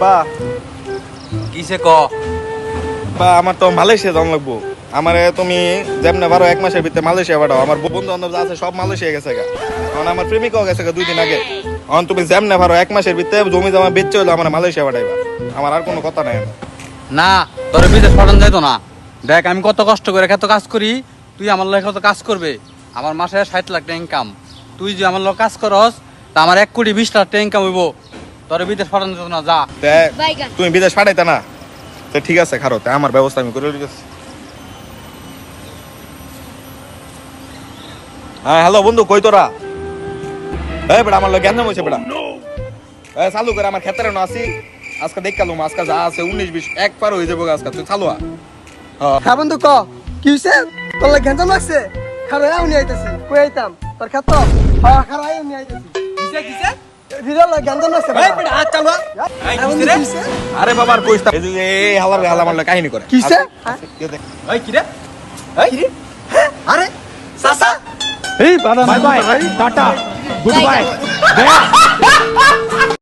বা কিসে ক? বা আমার তো মালয়েশিয়া যাওয়া লাগবো। আমার তুমি যেমনে বারো এক মাসের ভিতরে মালয়েশিয়া পাঠাও। আমার বন্ধু বান্ধব যা আছে সব মালয়েশিয়া গেছে গা। কারণ আমার প্রেমিকাও গেছে গা দুই দিন আগে। এখন তুমি যেমনে পারো এক মাসের ভিতরে জমি জমা বেচতে হলো আমার মালয়েশিয়া পাঠাইবা। আমার আর কোনো কথা নাই। না তোর বিদেশ পাঠান যাইতো না। দেখ আমি কত কষ্ট করে কত কাজ করি তুই আমার লোক কত কাজ করবে। আমার মাসে ষাট লাখ টাকা ইনকাম তুই যে আমার লোক কাজ করস তা আমার এক কোটি বিশ লাখ টাকা ইনকাম হইব। তোর বিদেশ পাঠান যেত না যা তুমি বিদেশ পাঠাইতা না। তো ঠিক আছে খারো তে আমার ব্যবস্থা আমি করে দিতেছি হ্যাঁ হ্যালো বন্ধু কই তোরা? এই বেড়া আমার লোক জ্ঞান হয়েছে বেড়া এই চালু করে আমার ক্ষেত্রে না আসি আজকে দেখ কালুম আজকে যা আছে উনিশ বিশ এক পার হয়ে যাব আজকে। তুই চালু আ। হ্যাঁ। হ্যাঁ বন্ধু ক। কি হইছে? তোর লাগে লাগছে? খারো উনি আইতাছি। কই আইতাম? তোর ক্ষেত্র? হ্যাঁ খারো উনি আইতাছি। কিসে কিসে? লাগে গেঞ্জাম লাগছে এই বেটা হাত চালু এই হ্যাঁ? আরে বাবার কইস এই যে এই হালার হালা আমার কাহিনী করে কিসে? আচ্ছা, কে দেখ? এই কিরে আরে সাসা Hey, bye bye. Tata. Goodbye. বাইগান